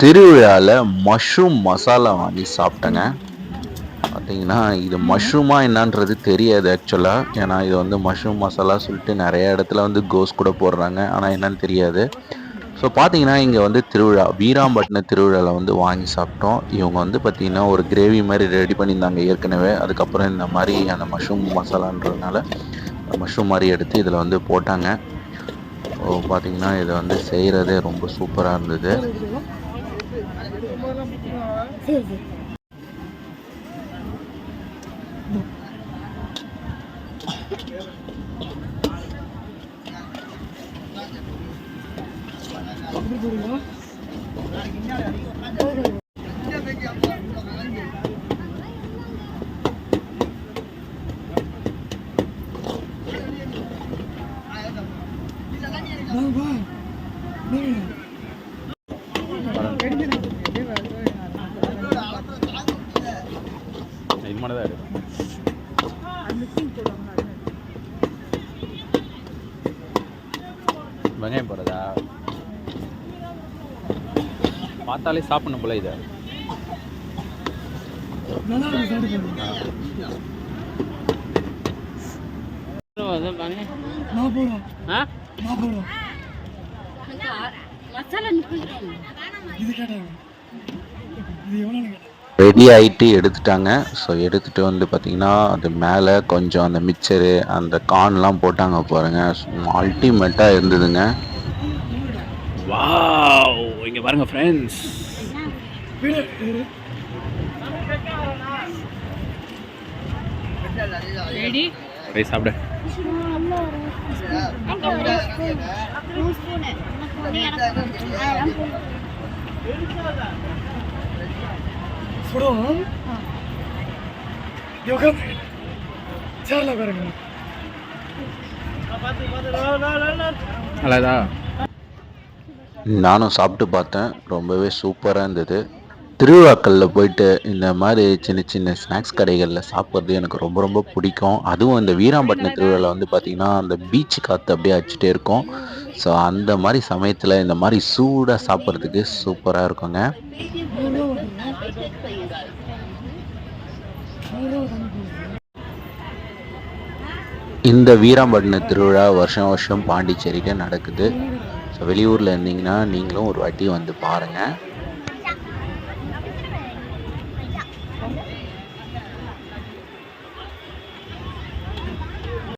திருவிழாவில் மஷ்ரூம் மசாலா வாங்கி சாப்பிட்டேங்க. பார்த்தீங்கன்னா இது மஷ்ரூமா என்னன்றது தெரியாது ஆக்சுவலாக ஏன்னா இது வந்து மஷ்ரூம் மசாலா சொல்லிட்டு நிறைய இடத்துல வந்து கோஸ் கூட போடுறாங்க. ஆனால் என்னன்னு தெரியாது. ஸோ பார்த்தீங்கன்னா இங்கே வந்து திருவிழா வீராம்பட்டின திருவிழாவில் வந்து வாங்கி சாப்பிட்டோம். இவங்க வந்து பார்த்தீங்கன்னா ஒரு கிரேவி மாதிரி ரெடி பண்ணியிருந்தாங்க ஏற்கனவே. அதுக்கப்புறம் இந்த மாதிரி அந்த மஷ்ரூம் மசாலான்றதுனால மஷ்ரூம் மாதிரி எடுத்து இதில் வந்து போட்டாங்க. ஸோ பார்த்தீங்கன்னா இதை வந்து செய்கிறதே ரொம்ப சூப்பராக இருந்தது. சரி சரி இது மாதிரி தான் இருக்கும் வெங்காயம் போடுறதா? பார்த்தாலே சாப்பிடணும் போல இதை. மசாலா இது கேட்டாங்க இது எவ்வளோ ரெடி ஆகிட்டு எடுத்துட்டாங்க. ஸோ எடுத்துகிட்டு வந்து பார்த்தீங்கன்னா அது மேலே கொஞ்சம் அந்த மிக்சரு அந்த கார்ன்லாம் போட்டாங்க பாருங்க. அல்டிமேட்டாக இருந்ததுங்க. வாவ் இங்கே பாருங்க ஃப்ரெண்ட்ஸ் ரெடி போய் சாப்பிடு. சுடும் உட்காந்து சேரில் உட்காருங்க நல்லதா நானும் சாப்பிட்டு பார்த்தேன். ரொம்பவே சூப்பராக இருந்தது. திருவிழாக்களில் போயிட்டு இந்த மாதிரி சின்ன சின்ன ஸ்நாக்ஸ் கடைகளில் சாப்பிட்றது எனக்கு ரொம்ப ரொம்ப பிடிக்கும். அதுவும் இந்த வீராம்பட்டினம் திருவிழாவில் வந்து பார்த்திங்கன்னா அந்த பீச் காற்று அப்படியே அடிச்சுட்டே இருக்கும். ஸோ அந்த மாதிரி சமயத்தில் இந்த மாதிரி சூடாக சாப்பிட்றதுக்கு சூப்பராக இருக்குங்க. இந்த வீராம்பட்டின திருவிழா வருஷம் வருஷம் பாண்டிச்சேரியில் நடக்குது. ஸோ வெளியூரில் இருந்தீங்கன்னா நீங்களும் ஒரு வாட்டி வந்து பாருங்கள்